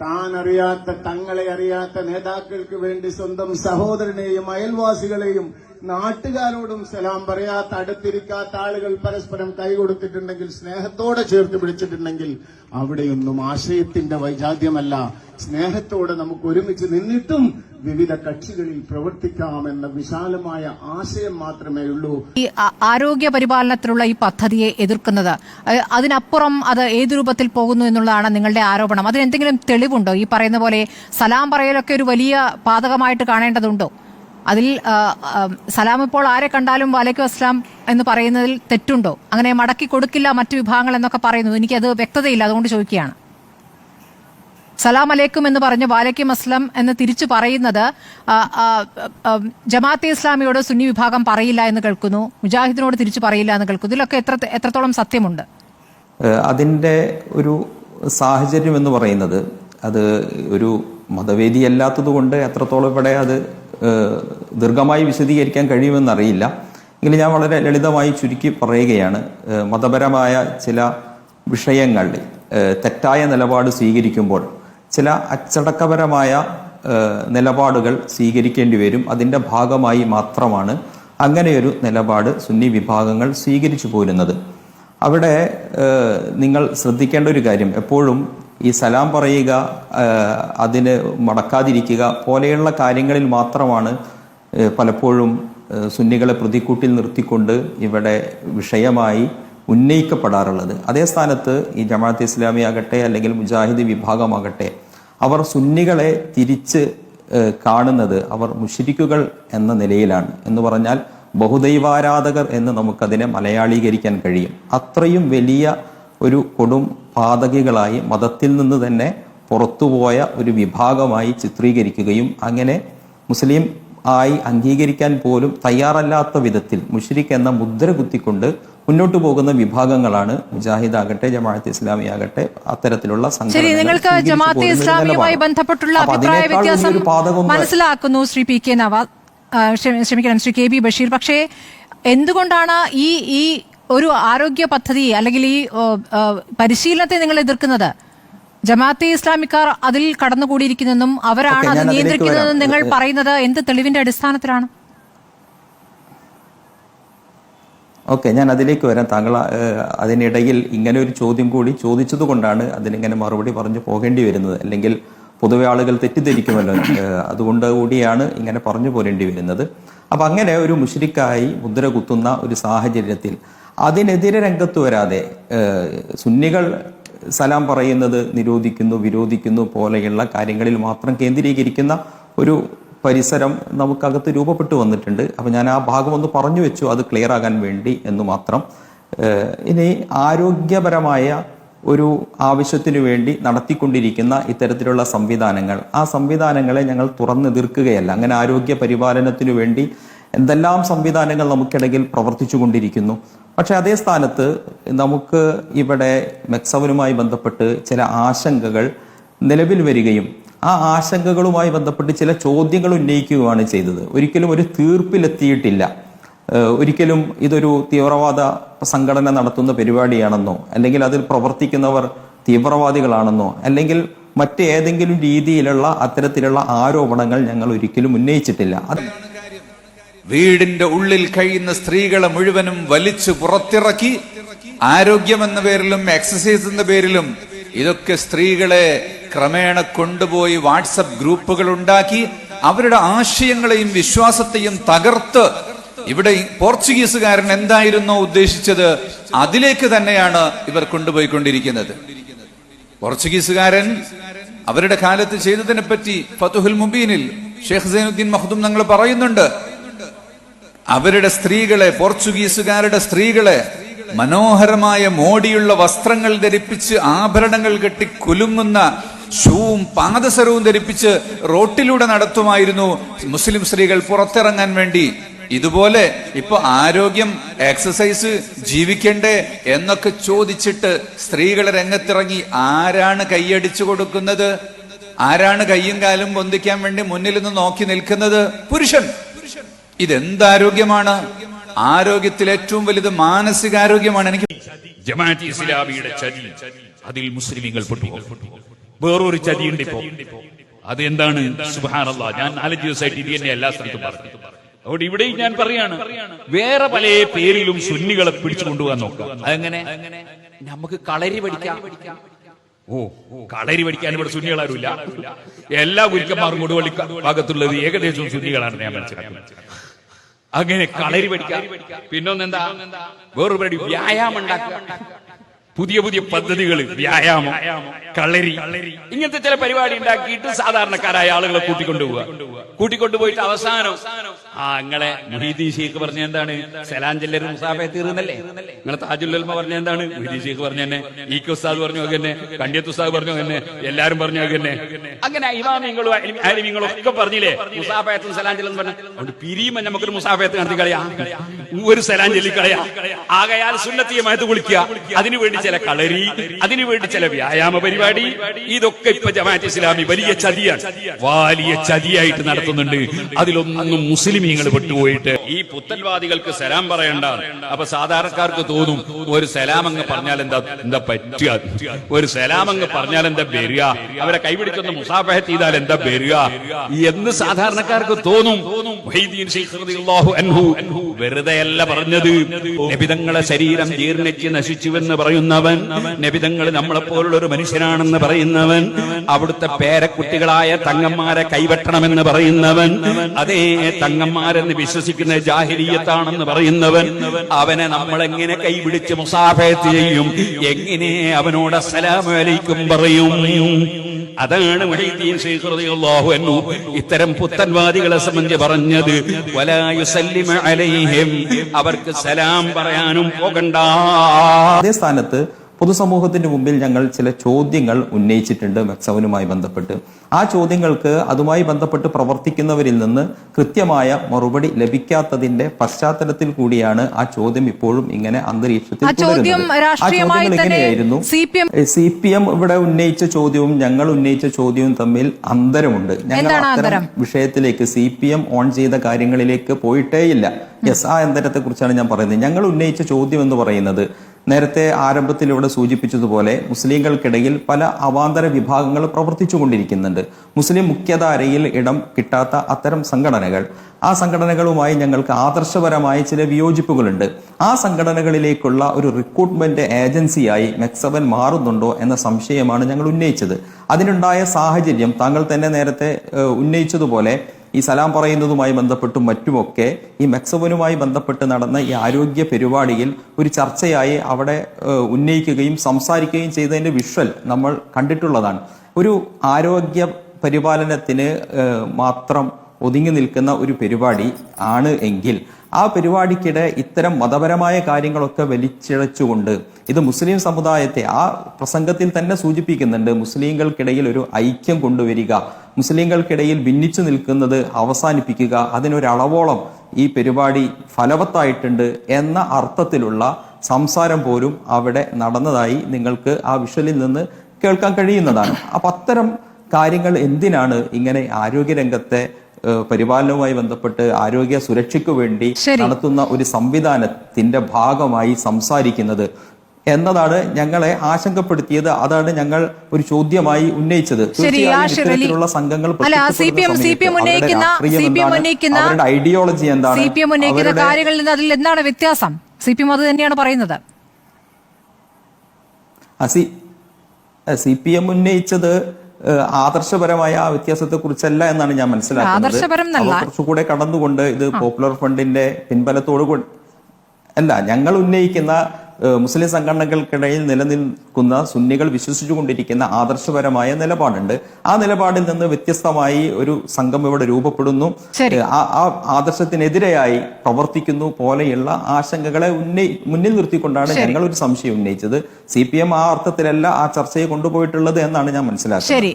താൻ അറിയാത്ത തങ്ങളെ അറിയാത്ത നേതാക്കൾക്ക് വേണ്ടി സ്വന്തം സഹോദരനെയും അയൽവാസികളെയും നാട്ടുകാരോടും സലാം പറയാത്ത അടുത്തിരിക്കാത്ത ആളുകൾ പരസ്പരം കൈകൊടുത്തിട്ടുണ്ടെങ്കിൽ സ്നേഹത്തോടെ ചേർത്ത് പിടിച്ചിട്ടുണ്ടെങ്കിൽ അവിടെയൊന്നും ആശയത്തിന്റെ വൈജാദ്യമല്ല സ്നേഹത്തോടെ നമുക്ക് ഒരുമിച്ച് നിന്നിട്ടും വിവിധ കക്ഷികളിൽ പ്രവർത്തിക്കാമെന്ന വിശാലമായ ആശയം മാത്രമേ ഉള്ളൂ. ഈ ആരോഗ്യ പരിപാലനത്തിലുള്ള ഈ പദ്ധതിയെ എതിർക്കുന്നത് അതിനപ്പുറം അത് ഏത് രൂപത്തിൽ പോകുന്നു എന്നുള്ളതാണ് നിങ്ങളുടെ ആരോപണം. അതിനെന്തെങ്കിലും തെളിവുണ്ടോ? ഈ പറയുന്ന പോലെ സലാം പറയലൊക്കെ ഒരു വലിയ പാതകമായിട്ട് കാണേണ്ടതുണ്ടോ? അതിൽ സലാം ഇപ്പോൾ ആരെ കണ്ടാലും വാലേക്കും അസ്ലാം എന്ന് പറയുന്നതിൽ തെറ്റുണ്ടോ? അങ്ങനെ മടക്കി കൊടുക്കില്ല മറ്റു വിഭാഗങ്ങൾ എന്നൊക്കെ പറയുന്നു എനിക്കത് വ്യക്തതയില്ല അതുകൊണ്ട് ചോദിക്കുകയാണ്. സലാം അലൈക്കും എന്ന് പറഞ്ഞ് വാലയ്ക്കും അസ്ലം എന്ന് തിരിച്ചു പറയുന്നത് ജമാഅത്തെ ഇസ്ലാമിയോട് സുന്നി വിഭാഗം പറയില്ല എന്ന് കേൾക്കുന്നു മുജാഹിദിനോട് തിരിച്ചു പറയില്ല എന്ന് കേൾക്കുന്നു. ഇതിലൊക്കെ എത്ര എത്രത്തോളം സത്യമുണ്ട്? അതിന്റെ ഒരു സാഹചര്യം എന്ന് പറയുന്നത് അത് ഒരു മതവേദി അല്ലാത്തത് കൊണ്ട് എത്രത്തോളം ഇവിടെ അത് ദീർഘമായി വിശദീകരിക്കാൻ കഴിയുമെന്നറിയില്ല. എങ്കിലും ഞാൻ വളരെ ലളിതമായി ചുരുക്കി പറയുകയാണ്. മതപരമായ ചില വിഷയങ്ങളിൽ തെറ്റായ നിലപാട് സ്വീകരിക്കുമ്പോൾ ചില അച്ചടക്കപരമായ നിലപാടുകൾ സ്വീകരിക്കേണ്ടി വരും. അതിന്റെ ഭാഗമായി മാത്രമാണ് അങ്ങനെയൊരു നിലപാട് സുന്നി വിഭാഗങ്ങൾ സ്വീകരിച്ചു പോരുന്നത്. അവിടെ നിങ്ങൾ ശ്രദ്ധിക്കേണ്ട ഒരു കാര്യം. എപ്പോഴും ഈ സലാം പറയുക അതിന് മടക്കാതിരിക്കുക പോലെയുള്ള കാര്യങ്ങളിൽ മാത്രമാണ് പലപ്പോഴും സുന്നികളെ പ്രതിക്കൂട്ടിൽ നിർത്തിക്കൊണ്ട് ഇവിടെ വിഷയമായി ഉന്നയിക്കപ്പെടാറുള്ളത്. അതേ സ്ഥാനത്ത് ഈ ജമാഅത്ത് ഇസ്ലാമി ആകട്ടെ അല്ലെങ്കിൽ മുജാഹിദ് വിഭാഗമാകട്ടെ അവർ സുന്നികളെ തിരിച്ച് കാണുന്നത് അവർ മുഷിരിക്കുകൾ എന്ന നിലയിലാണ്. എന്ന് പറഞ്ഞാൽ ബഹുദൈവാരാധകർ എന്ന് നമുക്കതിനെ മലയാളീകരിക്കാൻ കഴിയും. അത്രയും വലിയ ഒരു കൊടും പാതകികളായി മതത്തിൽ നിന്ന് തന്നെ പുറത്തുപോയ ഒരു വിഭാഗമായി ചിത്രീകരിക്കുകയും അങ്ങനെ മുസ്ലിം ആയി അംഗീകരിക്കാൻ പോലും തയ്യാറല്ലാത്ത വിധത്തിൽ മുഷരിഖ് എന്ന മുദ്ര കുത്തിക്കൊണ്ട് മുന്നോട്ട് പോകുന്ന വിഭാഗങ്ങളാണ് മുജാഹിദ് ആകട്ടെ ജമാഅത്ത് ഇസ്ലാമി ആകട്ടെ അത്തരത്തിലുള്ള ശരി നിങ്ങൾക്ക് ഇസ്ലാമിയുമായി ബന്ധപ്പെട്ടുള്ള അഭിപ്രായ വ്യത്യാസം മനസ്സിലാക്കുന്നു ശ്രീ പി കെ നവാസ് ക്ഷമിക്കണം ശ്രീ കെ ബി ബഷീർ. പക്ഷേ എന്തുകൊണ്ടാണ് ഈ ഈ ഒരു ആരോഗ്യ പദ്ധതി അല്ലെങ്കിൽ ഈ പരിശീലനത്തെ നിങ്ങൾ എതിർക്കുന്നത്? ജമാഅത്തെ ഇസ്ലാമിക്കാർ അതിൽ കടന്നുകൂടിയിരിക്കുന്നെന്നും അവരാണ് അത് നിയന്ത്രിക്കുന്നതെന്നും നിങ്ങൾ. പറയുന്നത് എന്ത് തെളിവിന്റെ അടിസ്ഥാനത്തിലാണ്? ഓക്കെ ഞാൻ അതിലേക്ക് വരാം. താങ്കൾ അതിനിടയിൽ ഇങ്ങനെ ഒരു ചോദ്യം കൂടി ചോദിച്ചത് കൊണ്ടാണ് അതിനിങ്ങനെ മറുപടി പറഞ്ഞു പോകേണ്ടി വരുന്നത്. അല്ലെങ്കിൽ പൊതുവെ ആളുകൾ തെറ്റിദ്ധരിക്കുമല്ലോ. അതുകൊണ്ട് കൂടിയാണ് ഇങ്ങനെ പറഞ്ഞു പോരേണ്ടി വരുന്നത്. അപ്പൊ അങ്ങനെ ഒരു മുഷരിക്കായി മുദ്ര കുത്തുന്ന ഒരു സാഹചര്യത്തിൽ അതിനെതിരെ രംഗത്ത് വരാതെ സുന്നികൾ സലാം പറയുന്നത് നിരോധിക്കുന്നു വിരോധിക്കുന്നു പോലെയുള്ള കാര്യങ്ങളിൽ മാത്രം കേന്ദ്രീകരിക്കുന്ന ഒരു പരിസരം നമുക്കകത്ത് രൂപപ്പെട്ടു വന്നിട്ടുണ്ട്. അപ്പം ഞാൻ ആ ഭാഗം ഒന്ന് പറഞ്ഞു വെച്ചു അത് ക്ലിയർ ആകാൻ വേണ്ടി എന്ന് മാത്രം. ഇനി ആരോഗ്യപരമായ ഒരു ആവശ്യത്തിനു വേണ്ടി നടത്തിക്കൊണ്ടിരിക്കുന്ന ഇത്തരത്തിലുള്ള സംവിധാനങ്ങൾ. ആ സംവിധാനങ്ങളെ ഞങ്ങൾ തുറന്നെതിർക്കുകയല്ല അങ്ങനെ ആരോഗ്യ പരിപാലനത്തിനു വേണ്ടി എന്തെല്ലാം സംവിധാനങ്ങൾ നമുക്കിടയിൽ പ്രവർത്തിച്ചു കൊണ്ടിരിക്കുന്നു പക്ഷെ അതേ സ്ഥാനത്ത് നമുക്ക് ഇവിടെ മെക്സവനുമായി ബന്ധപ്പെട്ട് ചില ആശങ്കകൾ നിലവിൽ വരികയും ആ ആശങ്കകളുമായി ബന്ധപ്പെട്ട് ചില ചോദ്യങ്ങൾ ഉന്നയിക്കുകയാണ് ചെയ്തത്. ഒരിക്കലും ഒരു തീർപ്പിലെത്തിയിട്ടില്ല. ഒരിക്കലും ഇതൊരു തീവ്രവാദ സംഘടന നടത്തുന്ന പരിപാടിയാണെന്നോ അല്ലെങ്കിൽ അതിൽ പ്രവർത്തിക്കുന്നവർ തീവ്രവാദികളാണെന്നോ അല്ലെങ്കിൽ മറ്റേതെങ്കിലും രീതിയിലുള്ള അത്തരത്തിലുള്ള ആരോപണങ്ങൾ ഞങ്ങൾ ഒരിക്കലും ഉന്നയിച്ചിട്ടില്ല. അത് വീടിന്റെ ഉള്ളിൽ കഴിയുന്ന സ്ത്രീകളെ മുഴുവനും വലിച്ചു പുറത്തിറക്കി ആരോഗ്യം എന്ന പേരിലും എക്സസൈസ് എന്ന പേരിലും ഇതൊക്കെ സ്ത്രീകളെ ക്രമേണ കൊണ്ടുപോയി വാട്സപ്പ് ഗ്രൂപ്പുകൾ ഉണ്ടാക്കി അവരുടെ ആശയങ്ങളെയും വിശ്വാസത്തെയും തകർത്ത് ഇവിടെ പോർച്ചുഗീസുകാരൻ എന്തായിരുന്നോ ഉദ്ദേശിച്ചത് അതിലേക്ക് തന്നെയാണ് ഇവർ കൊണ്ടുപോയിക്കൊണ്ടിരിക്കുന്നത്. പോർച്ചുഗീസുകാരൻ അവരുടെ കാലത്ത് ചെയ്തതിനെ പറ്റി ഫതുഹുൽ മുബീനിൽ ഷെയ്ഖ് സൈനുദ്ദീൻ മഹദൂം ഞങ്ങൾ പറയുന്നുണ്ട്. അവരുടെ സ്ത്രീകളെ പോർച്ചുഗീസുകാരുടെ സ്ത്രീകളെ മനോഹരമായ മോടിയുള്ള വസ്ത്രങ്ങൾ ധരിപ്പിച്ച് ആഭരണങ്ങൾ കെട്ടി കുലുങ്ങുന്ന ഷൂവും പാദസരവും ധരിപ്പിച്ച് റോട്ടിലൂടെ നടത്തുമായിരുന്നു മുസ്ലിം സ്ത്രീകൾ പുറത്തിറങ്ങാൻ വേണ്ടി. ഇതുപോലെ ഇപ്പൊ ആരോഗ്യം എക്സസൈസ് ജീവിക്കണ്ടേ എന്നൊക്കെ ചോദിച്ചിട്ട് സ്ത്രീകൾ രംഗത്തിറങ്ങി. ആരാണ് കൈയടിച്ചു കൊടുക്കുന്നത്? ആരാണ് കയ്യും കാലും പൊന്തിക്കാൻ വേണ്ടി മുന്നിൽ നിന്ന് നോക്കി നിൽക്കുന്നത്? പുരുഷൻ. ഇതെന്താരോഗ്യമാണ്? ആരോഗ്യത്തിൽ ഏറ്റവും വലുത് മാനസികാരോഗ്യമാണ്. എനിക്ക് അതിൽ മുസ്ലിമീങ്ങൾ വേറൊരു ചതിയുണ്ട് ഇപ്പോ. അത് എന്താണ് സുഹാനല്ല ഞാൻ നാലഞ്ച് ദിവസമായിട്ട് ഇത് തന്നെ എല്ലാ സ്ഥലത്തും പറഞ്ഞു. അതുകൊണ്ട് ഇവിടെയും ഞാൻ പറയാണ് വേറെ പല പേരിലും സുന്നികളെ പിടിച്ചു കൊണ്ടുപോകാൻ നോക്കുക അതെങ്ങനെ? നമുക്ക് കളരി പഠിക്കാം. ഓ കളരി പഠിക്കാൻ ഇവിടെ സുന്നികളാരുമില്ല. എല്ലാ ഗുരുക്കന്മാരും കൊടുവള്ളി ഭാഗത്തുള്ളത് ഏകദേശം സുന്നികളാണ് ഞാൻ മനസ്സിലാക്കുന്നത് അങ്ങനെ കളരി പഠിക്കാം. പിന്നൊന്നെന്താ? വേറൊരു പരിപാടി വ്യായാമം ഉണ്ടാക്കുക. പുതിയ പുതിയ പദ്ധതികൾ വ്യായാമം കളരി. ഇങ്ങനത്തെ ചില പരിപാടി ഉണ്ടാക്കിയിട്ട് സാധാരണക്കാരായ ആളുകളെ കൂട്ടിക്കൊണ്ടുപോവുക. കൂട്ടിക്കൊണ്ടുപോയിട്ട് അവസാനം ആ നിങ്ങളെ മുഹീദ്ദീൻ ഷെയ്ഖ് പറഞ്ഞ എന്താണ്? സലാഞ്ചല്ലരും മുസാഫെ തീർന്നല്ലേ? നിങ്ങളെ അൽമ പറഞ്ഞ എന്താണ്? മുഹീദ്ദീൻ ഷെയ്ഖ് പറഞ്ഞ തന്നെ ഈ ഉസ്താദ് പറഞ്ഞു തന്നെ കണ്ടിയത്ത് ഉസ്താദ് പറഞ്ഞു തന്നെ എല്ലാരും പറഞ്ഞു തന്നെ അങ്ങനെ ഇമാമിങ്ങളും ഒക്കെ പറഞ്ഞില്ലേ? മുസാഫയത്തും സലാഞ്ചലും പറഞ്ഞു. പിരിയുമ്പോ നമുക്കൊരു മുസാഫയത്ത് നടത്തി കളയാ. ഒരു സലാഞ്ചലി കളയാ ആകയാൽ സുന്നത്തിയമായത് വിളിക്കുക. അതിനുവേണ്ടി ചില കളരി അതിനുവേണ്ടി ചില വ്യായാമ പരിപാടി. ഇതൊക്കെ ഇപ്പൊ ജമാഅത്ത് ഇസ്ലാമി വലിയ ചതിയാണ്. വലിയ ചതിയായിട്ട് നടത്തുന്നുണ്ട്. അതിലൊന്നും മുസ്ലിമീങ്ങൾ പെട്ടുപോയിട്ട് ഈ പുത്തൽവാദികൾക്ക് സലാം പറയണ്ട. അപ്പൊ സാധാരണക്കാർക്ക് തോന്നും ഒരു സലാം അങ്ങ് പറഞ്ഞാൽ എന്താ എന്താ പറ്റുക? ഒരു സലാം അങ്ങ് പറഞ്ഞാൽ എന്താ വരിക? അവരെ കൈപിടിച്ചൊന്ന് മുസാഫഹത്ത് ചെയ്താൽ എന്താ വരിക? എന്ന് സാധാരണക്കാർക്ക് തോന്നും. വെറുതെയല്ല പറഞ്ഞത്. നബിതങ്ങളെ ശരീരം ജീർണിച്ച് നശിച്ചുവെന്ന് പറയുന്നവൻ നബിതങ്ങൾ നമ്മളെപ്പോലുള്ള ഒരു മനുഷ്യനാണെന്ന് പറയുന്നവൻ അവിടുത്തെ പേരക്കുട്ടികളായ തങ്ങന്മാരെ കൈവെട്ടണമെന്ന് പറയുന്നവൻ അതേ തങ്ങന്മാരെന്ന് വിശ്വസിക്കുന്ന ജാഹിരീയത്താണെന്ന് പറയുന്നവൻ അവനെ നമ്മൾ എങ്ങനെ കൈപിടിച്ച് മുസാഫയത്ത് ചെയ്യും? എങ്ങനെ അവനോട് അസ്സലാമലൈക്കും പറയും? അതാണ് അൻഹു. ഇത്തരം പുത്തൻവാദികളെ സംബന്ധിച്ച് പറഞ്ഞത് വലാ അലൈഹിം. അവർക്ക് സലാം പറയാനും പോകണ്ട. അതേ സ്ഥാനത്ത് പൊതുസമൂഹത്തിന്റെ മുമ്പിൽ ഞങ്ങൾ ചില ചോദ്യങ്ങൾ ഉന്നയിച്ചിട്ടുണ്ട് മെക്സവനുമായി ബന്ധപ്പെട്ട്. ആ ചോദ്യങ്ങൾക്ക് അതുമായി ബന്ധപ്പെട്ട് പ്രവർത്തിക്കുന്നവരിൽ നിന്ന് കൃത്യമായ മറുപടി ലഭിക്കാത്തതിന്റെ പശ്ചാത്തലത്തിൽ കൂടിയാണ് ആ ചോദ്യം ഇപ്പോഴും ഇങ്ങനെ അന്തരീക്ഷത്തിൽ ഇങ്ങനെയായിരുന്നു CPM സി പി എം ഇവിടെ ഉന്നയിച്ച ചോദ്യവും ഞങ്ങൾ ഉന്നയിച്ച ചോദ്യവും തമ്മിൽ അന്തരമുണ്ട്. ഞങ്ങൾ അത്തരം അന്തരം? വിഷയത്തിലേക്ക് സി പി എം ഓൺ ചെയ്ത കാര്യങ്ങളിലേക്ക് പോയിട്ടേയില്ല. യെസ് ആ അന്തരത്തെ കുറിച്ചാണ് ഞാൻ പറയുന്നത്. ഞങ്ങൾ ഉന്നയിച്ച ചോദ്യം എന്ന് പറയുന്നത് നേരത്തെ ആരംഭത്തിൽ ഇവിടെ സൂചിപ്പിച്ചതുപോലെ മുസ്ലിങ്ങൾക്കിടയിൽ പല അവാന്തര വിഭാഗങ്ങൾ പ്രവർത്തിച്ചുകൊണ്ടിരിക്കുന്നുണ്ട്. മുസ്ലിം മുഖ്യധാരയിൽ ഇടം കിട്ടാത്ത അത്തരം സംഘടനകൾ. ആ സംഘടനകളുമായി ഞങ്ങൾക്ക് ആദർശപരമായ ചില വിയോജിപ്പുകളുണ്ട്. ആ സംഘടനകളിലേക്കുള്ള ഒരു റിക്രൂട്ട്മെന്റ് ഏജൻസിയായി മെക്സവൻ മാറുന്നുണ്ടോ എന്ന സംശയമാണ് ഞങ്ങൾ ഉന്നയിച്ചത്. അതിനുണ്ടായ സാഹചര്യം താങ്കൾ തന്നെ നേരത്തെ ഉന്നയിച്ചതുപോലെ ഈ സലാം പറയുന്നതുമായി ബന്ധപ്പെട്ടും മറ്റുമൊക്കെ ഈ മെക്സവനുമായി ബന്ധപ്പെട്ട് നടന്ന ഈ ആരോഗ്യ പരിപാടിയിൽ ഒരു ചർച്ചയായി അവിടെ ഉന്നയിക്കുകയും സംസാരിക്കുകയും ചെയ്തതിന്റെ വിഷ്വൽ നമ്മൾ കണ്ടിട്ടുള്ളതാണ്. ഒരു ആരോഗ്യ പരിപാലനത്തിന് മാത്രം ഒതുങ്ങി നിൽക്കുന്ന ഒരു പരിപാടി ആണ് എങ്കിൽ ആ പരിപാടിക്കിടെ ഇത്തരം മതപരമായ കാര്യങ്ങളൊക്കെ വലിച്ചിഴച്ചുകൊണ്ട് ഇത് മുസ്ലിം സമുദായത്തെ ആ പ്രസംഗത്തിൽ തന്നെ സൂചിപ്പിക്കുന്നുണ്ട്. മുസ്ലിങ്ങൾക്കിടയിൽ ഒരു ഐക്യം കൊണ്ടുവരിക. മുസ്ലിങ്ങൾക്കിടയിൽ ഭിന്നിച്ചു നിൽക്കുന്നത് അവസാനിപ്പിക്കുക. അതിനൊരളവോളം ഈ പരിപാടി ഫലവത്തായിട്ടുണ്ട് എന്ന അർത്ഥത്തിലുള്ള സംസാരം പോലും അവിടെ നടന്നതായി നിങ്ങൾക്ക് ആ വിഷ്വലിൽ നിന്ന് കേൾക്കാൻ കഴിയുന്നതാണ്. അപ്പൊ അത്തരം കാര്യങ്ങൾ എന്തിനാണ് ഇങ്ങനെ ആരോഗ്യരംഗത്തെ പരിപാലനവുമായി ബന്ധപ്പെട്ട് ആരോഗ്യ സുരക്ഷയ്ക്ക് വേണ്ടി നടത്തുന്ന ഒരു സംവിധാനത്തിന്റെ ഭാഗമായി സംസാരിക്കുന്നത്? എന്നതാണ് ഞങ്ങളെ ആശങ്കപ്പെടുത്തിയത്. അതാണ് ഞങ്ങൾ ഒരു ചോദ്യമായി ഉന്നയിച്ചത്. ഇത്തരത്തിലുള്ള സംഘങ്ങൾ ഉന്നയിക്കുന്ന അവരുടെ ഐഡിയോളജി എന്താണ്? സി പി എം ഉന്നയിക്കുന്ന കാര്യങ്ങളിൽ നിന്ന് അതിൽ എന്താണ് വ്യത്യാസം? സി പി എം അത് തന്നെയാണ് പറയുന്നത്. സി പി എം ഉന്നയിച്ചത് ആദർശപരമായ ആ വ്യത്യാസത്തെ കുറിച്ചല്ല എന്നാണ് ഞാൻ മനസ്സിലാക്കുന്നത്. കുറച്ചുകൂടെ കടന്നുകൊണ്ട് ഇത് പോപ്പുലർ ഫണ്ടിന്റെ പിൻബലത്തോടുകൂടി അല്ല ഞങ്ങൾ ഉന്നയിക്കുന്ന മുസ്ലിം സംഘടനകൾക്കിടയിൽ നിലനിൽക്കുന്ന സുന്നികൾ വിശ്വസിച്ചുകൊണ്ടിരിക്കുന്ന ആദർശപരമായ നിലപാടുണ്ട്. ആ നിലപാടിൽ നിന്ന് വ്യത്യസ്തമായി ഒരു സംഘം ഇവിടെ രൂപപ്പെടുന്നു. ആ ആദർശത്തിനെതിരെയായി പ്രവർത്തിക്കുന്നു പോലെയുള്ള ആശങ്കകളെ ഉന്നയി മുന്നിൽ നിർത്തിക്കൊണ്ടാണ്. ഞങ്ങൾ ഒരു സംശയം ഉന്നയിച്ചത്. സി പി എം ആ അർത്ഥത്തിലല്ല ആ ചർച്ചയെ കൊണ്ടുപോയിട്ടുള്ളത് എന്നാണ് ഞാൻ മനസ്സിലാക്കുന്നത്.